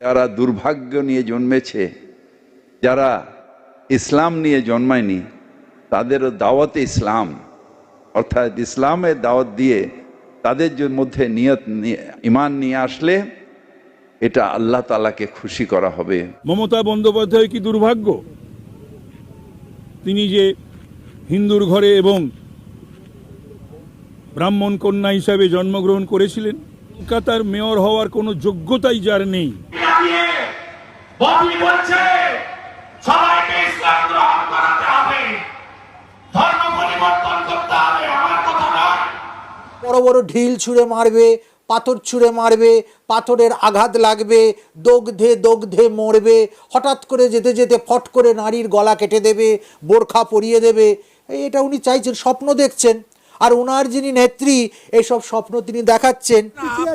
যারা দুর্ভাগ্য নিয়ে জন্মেছে, যারা ইসলাম নিয়ে জন্মায়নি, তাদেরও দাওয়াতে ইসলাম। অর্থাৎ ইসলামের দাওয়াত দিয়ে তাদের মধ্যে নিয়ত নিয়ে- ইমান নিয়ে আসলে এটা আল্লাহ তালাকে খুশি করা হবে। মমতা বন্দ্যোপাধ্যায় কি দুর্ভাগ্য? তিনি যে হিন্দুর ঘরে এবং ব্রাহ্মণ কন্যা হিসাবে জন্মগ্রহণ করেছিলেন, কলকাতার মেয়র হওয়ার কোনো যোগ্যতাই যার নেই। ববি বলছে সবাইকে ইসলাম গ্রহণ করাতে হবে। ধর্ম পরিবর্তন করতে হবে আমার কথা নয়। বড় বড় ঢিল ছুঁড়ে মারবে পাথর ছুঁড়ে মারবে পাথরের আঘাত লাগবে দগ্ধে দগ্ধে মরবে হঠাৎ করে যেতে যেতে ফট করে নারীর গলা কেটে দেবে বোরখা পরিয়ে দেবে। এটা উনি চাইছেন স্বপ্ন দেখছেন। আর ওনার যিনি নেত্রী এইসব স্বপ্ন তিনি দেখাচ্ছেন।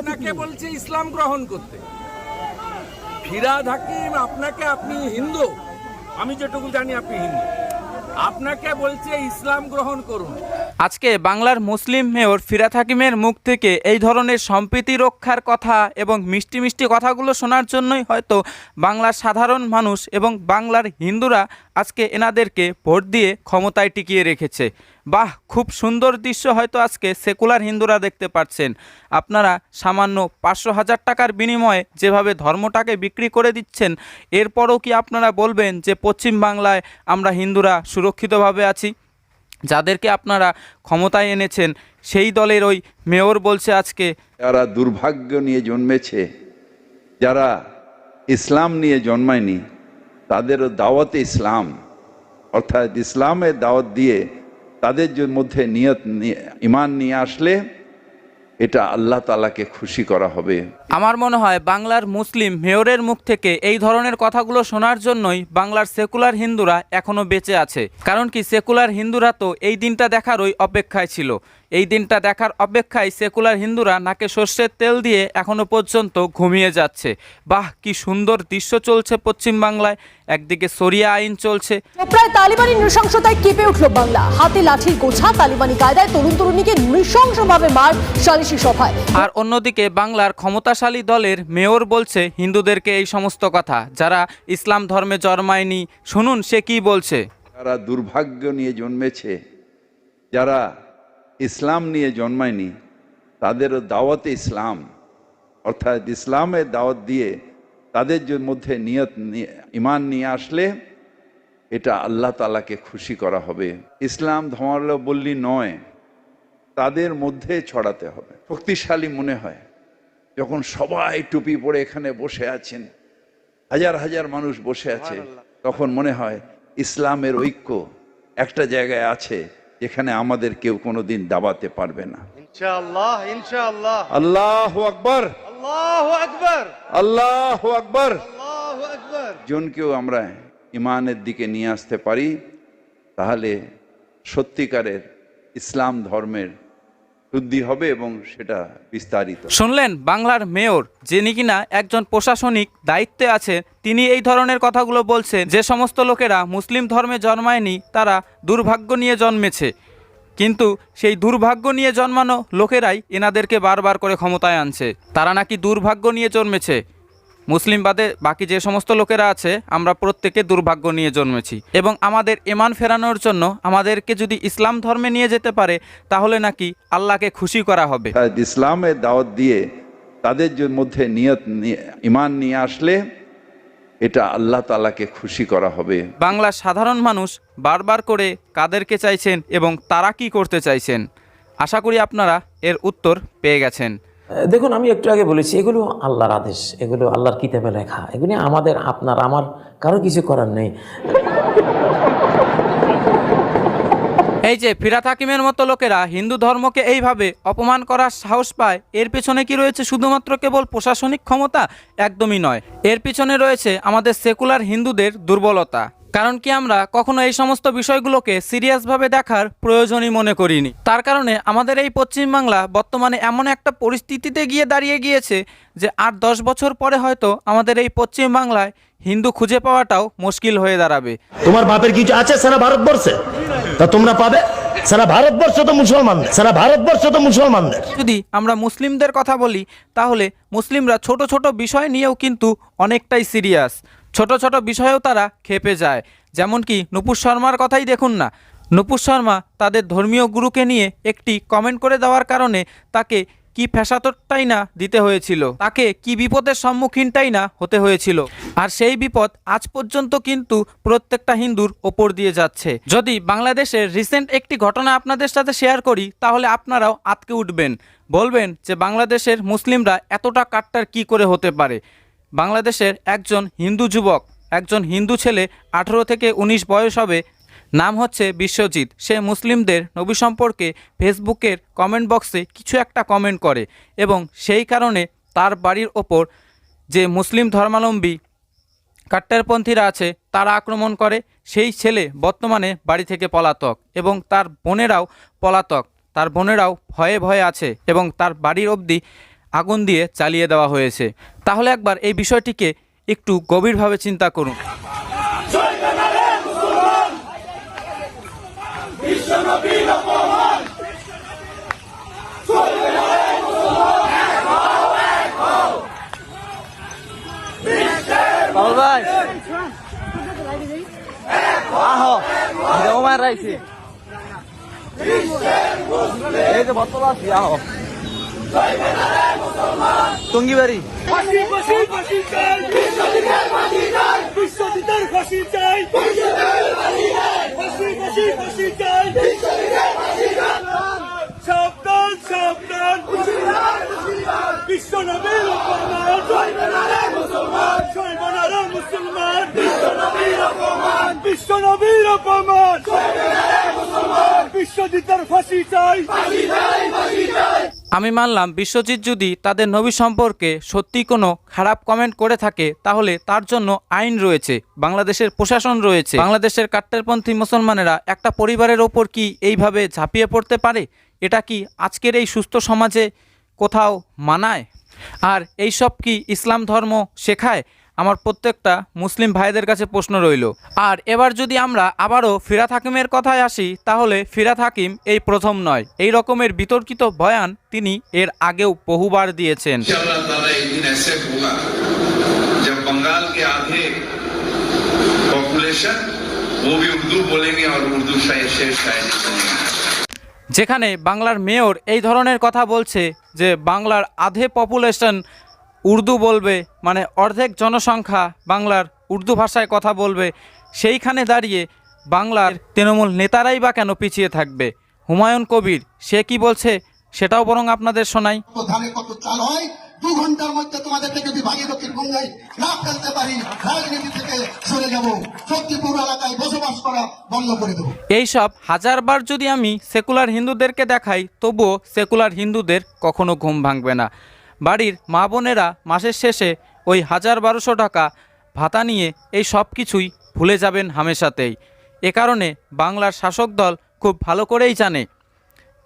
আপনাকে বলছে ইসলাম গ্রহণ করতে। ফিরাদ হাকিম, আপনাকে আপনি হিন্দু? আমি যেটুকু জানি আপনি হিন্দু। আপনাকে বলছে ইসলাম গ্রহণ করুন। আজকে বাংলার মুসলিম মেয়র ফিরাত হাকিমের মুখ থেকে এই ধরনের সম্প্রীতি রক্ষার কথা এবং মিষ্টি মিষ্টি কথাগুলো শোনার জন্যই হয়তো বাংলার সাধারণ মানুষ এবং বাংলার হিন্দুরা আজকে এনাদেরকে ভোট দিয়ে ক্ষমতায় টিকিয়ে রেখেছে। বাহ, খুব সুন্দর দৃশ্য হয়তো আজকে সেকুলার হিন্দুরা দেখতে পাচ্ছেন আপনারা সামান্য পাঁচশো হাজার টাকার বিনিময়ে যেভাবে ধর্মটাকে বিক্রি করে দিচ্ছেন, এরপরও কি আপনারা বলবেন যে পশ্চিম বাংলায় আমরা হিন্দুরা সুরক্ষিতভাবে আছি? যাদেরকে আপনারা ক্ষমতায় এনেছেন, সেই দলের ওই মেয়র বলছে আজকে, যারা দুর্ভাগ্য নিয়ে জন্মেছে, যারা ইসলাম নিয়ে জন্মায়নি, তাদেরও দাওয়াতে ইসলাম। অর্থাৎ ইসলামের দাওয়াত দিয়ে তাদের মধ্যে নিয়ত নিয়ে- ইমান নিয়ে আসলে এটা আল্লাহ তালাকে খুশি করা হবে। আমার মনে হয় বাংলার মুসলিম মেয়রের মুখ থেকে এই ধরনের কথাগুলো শোনার জন্যই বাংলার সেকুলার হিন্দুরা এখনও বেঁচে আছে। কারণ কি সেকুলার হিন্দুরা তো এই দিনটা দেখারই অপেক্ষায় ছিল। এই দিনটা দেখার অপেক্ষায় সেকুলার হিন্দুরা নাকে সর্ষের তেল দিয়ে এখনও পর্যন্ত ঘুমিয়ে যাচ্ছে। বাহ কি সুন্দর দৃশ্য চলছে পশ্চিম বাংলায়। একদিকে সরিয়া আইন চলছে। প্রায় তালিবানি নৃশংসতায় কেঁপে উঠল বাংলা। হাতে লাঠির গোছা তালিবানি কায়দায় তরুণ তরুণীকে নৃশংসভাবে মার সালিশি সভায়। আর অন্যদিকে বাংলার ক্ষমতাশালী দলের মেয়র বলছে হিন্দুদেরকে এই সমস্ত কথা। যারা ইসলাম ধর্মে জন্মায়নি শুনুন সে কি বলছে। যারা দুর্ভাগ্য নিয়ে জন্মেছে যারা ইসলাম নিয়ে জন্মায়নি তাদেরও দাওয়াতে ইসলাম। অর্থাৎ ইসলামের দাওয়াত দিয়ে তাদের মধ্যে নিয়ত নিয়ে- ইমান নিয়ে আসলে এটা আল্লাহ তালাকে খুশি করা হবে। ইসলাম ধর্মাবলম্বী নয়। তাদের মধ্যে ছড়াতে হবে। শক্তিশালী মনে হয়। যখন সবাই টুপি পরে এখানে বসে আছেন হাজার হাজার মানুষ বসে আছে তখন মনে হয় ইসলামের ঐক্য একটা জায়গায় আছে যেখানে আমাদের কেউ কোনোদিন দাবাতে পারবে না। আল্লাহ আকবর। আল্লাহু আকবার। জনকেও আমরা ইমানের দিকে নিয়ে আসতে পারি তাহলে সত্যিকারের ইসলাম ধর্মের শুদ্ধি হবে এবং সেটা বিস্তারিত শুনলেন, বাংলার মেয়র, যিনি কিনা একজন প্রশাসনিক দায়িত্বে আছে তিনি এই ধরনের কথাগুলো বলছেন, যে সমস্ত লোকেরা মুসলিম ধর্মে জন্মায়নি, তারা দুর্ভাগ্য নিয়ে জন্মেছে। কিন্তু সেই দুর্ভাগ্য নিয়ে জন্মানো লোকেরাই এনাদেরকে বারবার করে ক্ষমতায় আনছে। তারা নাকি দুর্ভাগ্য নিয়ে জন্মেছে। মুসলিম বাদে বাকি যে সমস্ত লোকেরা আছে আমরা প্রত্যেকে দুর্ভাগ্য নিয়ে জন্মেছি। এবং আমাদের ইমান ফেরানোর জন্য আমাদেরকে যদি ইসলাম ধর্মে নিয়ে যেতে পারে তাহলে নাকি আল্লাহকে খুশি করা হবে। ইসলামের দাওয়াত দিয়ে তাদের মধ্যে নিয়ত নিয়ে- ইমান নিয়ে আসলে এটা আল্লাহ তালাকে খুশি করা হবে। বাংলার সাধারণ মানুষ বারবার করে কাদেরকে চাইছেন এবং তারা কি করতে চাইছেন? আশা করি আপনারা এর উত্তর পেয়ে গেছেন। দেখুন, আমি একটু আগে বলেছি, এগুলো আল্লাহর আদেশ, এগুলো আল্লাহর কিতাবে লেখা, এগুলি আমাদের, আপনার, আমার, কারও কিছু করার নেই। এই যে ফিরাত হাকিমের মতো লোকেরা হিন্দু ধর্মকে এইভাবে অপমান করার সাহস পায়, এর পেছনে কি রয়েছে শুধুমাত্র কেবল প্রশাসনিক ক্ষমতা? একদমই নয়। এর পিছনে রয়েছে আমাদের সেকুলার হিন্দুদের দুর্বলতা। কারণ কি আমরা কখনো এই সমস্ত বিষয়গুলোকে সিরিয়াসভাবে দেখার প্রয়োজনই মনে করিনি। তার কারণে আমাদের এই পশ্চিমবাংলা বর্তমানে এমন একটা পরিস্থিতিতে গিয়ে দাঁড়িয়ে গিয়েছে যে আর দশ বছর পরে হয়তো আমাদের এই পশ্চিমবাংলায় হিন্দু খুঁজে পাওয়াটাও মুশকিল হয়ে দাঁড়াবে। তোমার বাপের কিছু আছে? সারা ভারতবর্ষে। তা তোমরা পাবে? সারা ভারতবর্ষ তো মুসলমানদের সারা ভারতবর্ষ তো মুসলমানদের। যদি আমরা মুসলিমদের কথা বলি তাহলে মুসলিমরা ছোট ছোট বিষয় নিয়েও কিন্তু অনেকটাই সিরিয়াস। ছোট ছোট বিষয়েও তারা খেপে যায়। যেমন কি নুপুর শর্মার কথাই দেখুন না। নুপুর শর্মা তাদের ধর্মীয় গুরুকে নিয়ে একটি কমেন্ট করে দেওয়ার কারণে তাকে কি ফ্যাসাতরটাই না দিতে হয়েছিল, তাকে কি বিপদের সম্মুখীনটাই না হতে হয়েছিল। আর সেই বিপদ আজ পর্যন্ত কিন্তু প্রত্যেকটা হিন্দুর ওপর দিয়ে যাচ্ছে। যদি বাংলাদেশের রিসেন্ট একটি ঘটনা আপনাদের সাথে শেয়ার করি, তাহলে আপনারাও আতকে উঠবেন। বলবেন যে বাংলাদেশের মুসলিমরা এতটা কাট্টার কি করে হতে পারে? বাংলাদেশের একজন হিন্দু যুবক, একজন হিন্দু ছেলে, আঠেরো থেকে ১৯ বয়স হবে। নাম হচ্ছে বিশ্বজিৎ। সে মুসলিমদের নবী সম্পর্কে ফেসবুকের কমেন্ট বক্সে কিছু একটা কমেন্ট করে এবং সেই কারণে তার বাড়ির ওপর যে মুসলিম ধর্মাবলম্বী কাট্টারপন্থীরা আছে, তারা আক্রমণ করে। সেই ছেলে বর্তমানে বাড়ি থেকে পলাতক এবং তার বোনেরাও পলাতক। তার বোনেরাও ভয়ে ভয়ে আছে এবং তার বাড়ির অবধি আগুন দিয়ে চালিয়ে দেওয়া হয়েছে। তাহলে একবার এই বিষয়টিকে একটু গভীরভাবে চিন্তা করুন। ভাই। এই যে আছি আহো। টঙ্গিবাড়ি সাবধান সাবধান বিশ্ব নবীর অপমান সর্বনারা মুসলমান। বিশ্ব নবীর অপমান বিশ্বজিতের ফাঁসি চাই আমি মানলাম বিশ্বজিৎ যদি তাদের নবী সম্পর্কে সত্যি কোনো খারাপ কমেন্ট করে থাকে, তাহলে তার জন্য আইন রয়েছে, বাংলাদেশের প্রশাসন রয়েছে। বাংলাদেশের কাট্টারপন্থী মুসলমানেরা একটা পরিবারের ওপর কি এইভাবে ঝাঁপিয়ে পড়তে পারে? এটা কি আজকের এই সুস্থ সমাজে কোথাও মানায়? আর এই সব কি ইসলাম ধর্ম শেখায়? আমার প্রত্যেকটা মুসলিম ভাইদের কাছে প্রশ্ন রইল। আর এবার যদি আমরা আবারও ফিরাত হাকিমের কথায় আসি তাহলে ফিরাত হাকিম এই প্রথম নয়। এই রকমের বিতর্কিত বয়ান তিনি এর আগেও বহুবার দিয়েছেন। যেখানে বাংলার মেয়র এই ধরনের কথা বলছে যে বাংলার আধে পপুলেশন উর্দু বলবে মানে অর্ধেক জনসংখ্যা বাংলার উর্দু ভাষায় কথা বলবে সেইখানে দাঁড়িয়ে বাংলার তৃণমূল নেতারাই বা কেন পিছিয়ে থাকবে? হুমায়ুন কবির সে কি বলছে? সেটাও বরং আপনাদের শোনাই। ধানে কত চাল হয়? দু ঘণ্টার মধ্যে তোমাদের যদি ভাগীরথীর গঙ্গায় না ফেলতে পারি রাজনীতি থেকে সরে যাব। শক্তিপুর এলাকায় বসবাস করা বন্ধ করে দেবো। এইসব হাজারবার যদি আমি সেকুলার হিন্দুদেরকে দেখাই তবুও সেকুলার হিন্দুদের কখনো ঘুম ভাঙবে না। বাড়ির মা বোনেরা মাসের শেষে ওই হাজার বারোশো টাকা ভাতা নিয়ে এই সব কিছুই ভুলে যাবেন হামেশাতেই। এ কারণে বাংলার শাসক দল খুব ভালো করেই জানে।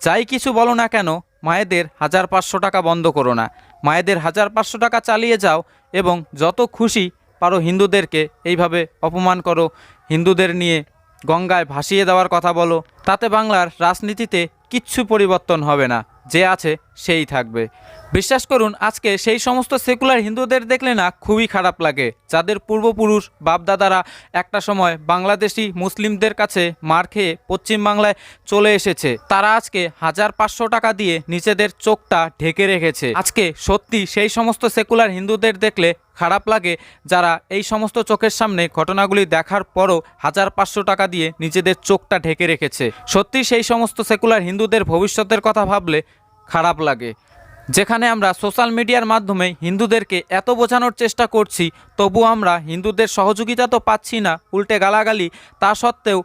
যাই কিছু বলো না কেন, মায়েদের হাজার পাঁচশো টাকা বন্ধ করো না। মায়েদের হাজার পাঁচশো টাকা চালিয়ে যাও এবং যত খুশি পারো হিন্দুদেরকে এইভাবে অপমান করো। হিন্দুদের নিয়ে গঙ্গায় ভাসিয়ে দেওয়ার কথা বলো। তাতে বাংলার রাজনীতিতে কিচ্ছু পরিবর্তন হবে না। যে আছে সেই থাকবে। বিশ্বাস করুন, আজকে সেই সমস্ত সেকুলার হিন্দুদের দেখলে না খুবই খারাপ লাগে। যাদের পূর্বপুরুষ, বাপদাদারা একটা সময় বাংলাদেশি মুসলিমদের কাছে মার খেয়ে পশ্চিমবাংলায় চলে এসেছে। তারা আজকে হাজার পাঁচশো টাকা দিয়ে নিজেদের চোখটা ঢেকে রেখেছে। আজকে সত্যি সেই সমস্ত সেকুলার হিন্দুদের দেখলে খারাপ লাগে যারা এই সমস্ত চোখের সামনে ঘটনাগুলি দেখার পরও হাজার পাঁচশো টাকা দিয়ে নিজেদের চোখটা ঢেকে রেখেছে। সত্যি সেই সমস্ত সেকুলার হিন্দুদের ভবিষ্যতের কথা ভাবলে খারাপ লাগে। যেখানে আমরা সোশ্যাল মিডিয়ার মাধ্যমে হিন্দুদেরকে এত বোঝানোর চেষ্টা করছি, তবু আমরা হিন্দুদের সহযোগিতা তো পাচ্ছি না, উল্টে গালাগালি। তা সত্ত্বেও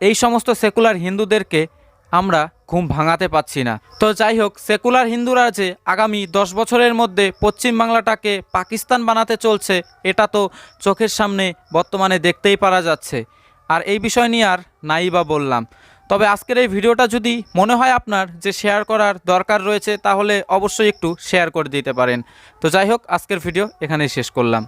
এই সমস্ত সেকুলার হিন্দুদেরকে আমরা ঘুম ভাঙাতে পাচ্ছি না। তো যাই হোক, সেকুলার হিন্দুরা যে আগামী দশ বছরের মধ্যে পশ্চিমবাংলাটাকে পাকিস্তান বানাতে চলছে, এটা তো চোখের সামনে বর্তমানে দেখতেই পারা যাচ্ছে। আর এই বিষয় নিয়ে আর নাই বা বললাম। তবে আজকের এই ভিডিওটা যদি মনে হয় আপনার যে শেয়ার করার দরকার রয়েছে, তাহলে অবশ্যই একটু শেয়ার করে দিতে পারেন। তো যাই হোক, আজকের ভিডিও এখানেই শেষ করলাম।